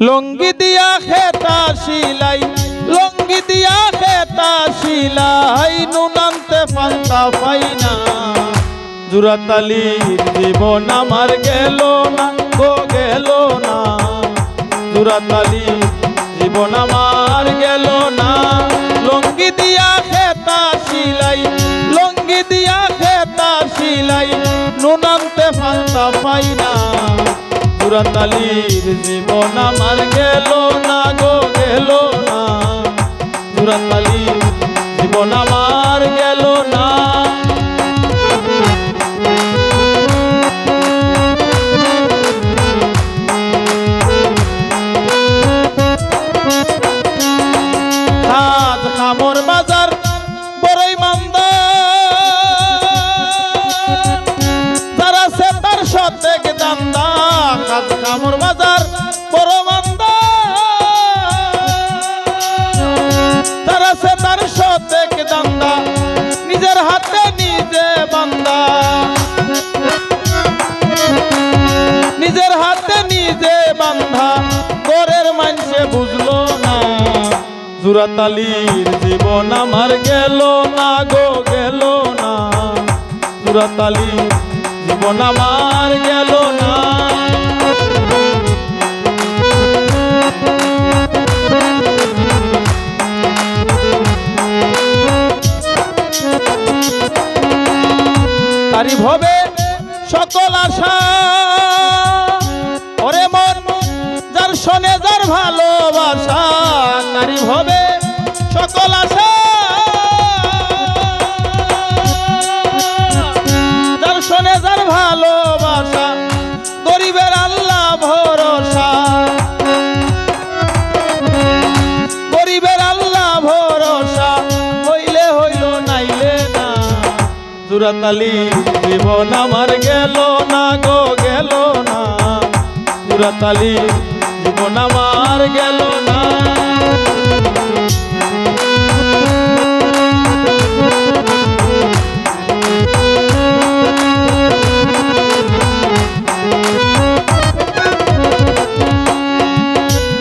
লঙ্গি দিয়া খেতা শিলাই লঙ্গি দিয়া খেতা শিলাই নুনান্তে পান্তা পাই না। জুরাতালির জীবন আমার গেল না গো, গেল না। জুরাতালির জীবন আমার গেল না। লঙ্গি দিয়া খেতা জুরাতালির জীবন আমার গেল না গো, গেল না। জুরাতালির জীবন আমার গেল না। খামর বাজার বড় সে তার সতেক দান্দা, নিজের হাতে নিজে বান্দা। নিজের হাতে নিজে বান্ধা গরের মানুষে বুঝলো না। জুরাতালির জীবন আমার গেল না গো, গেল না। জুরাতালির জীবন আমার গেল তারি ভবে সকল আশা। ওরে মন যার শোনে যার ভালোবাসা জুরাতালি জীবন আমার গেল না গো, গেল না। জুরাতালি জীবন আমার গেল না।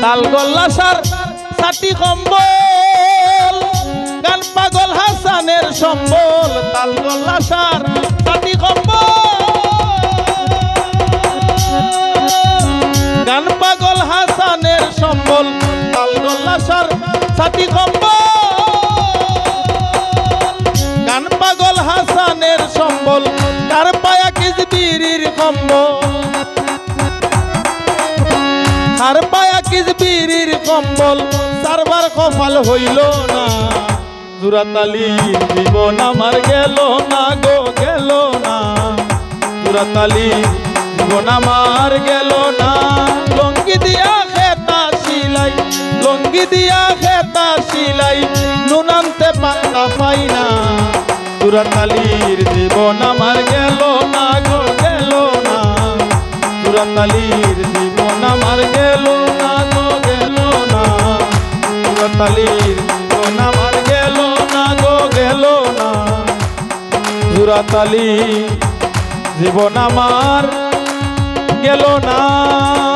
তাল সম্বল। গান পাগল হাসানের সম্বল তাল গল্লাসার সাটি কম্বল। গান পাগল হাসানের সম্বল কার পায়া কিস কম্বল। আর পায়া কিস কম্বল, সারবার কপাল হইল না। জুরাতালি জীবন আমার গেল না গো, গেল না। জুরাতালি জীবন আমার গেল না। লঙ্গি দিয়া খেতা শিলাই লঙ্গি দিয়া খেতা শিলাই নুনান্তে পাতা পাই না। জুরাতালির জীবন আমার গেল না গো, গেল না। সুরতালির জীবন আমার গেল না গো, গেল না। সুরতালির জীবন আমার গেল না গো, গেল না। সুরতালি জীবন আমার গেল না।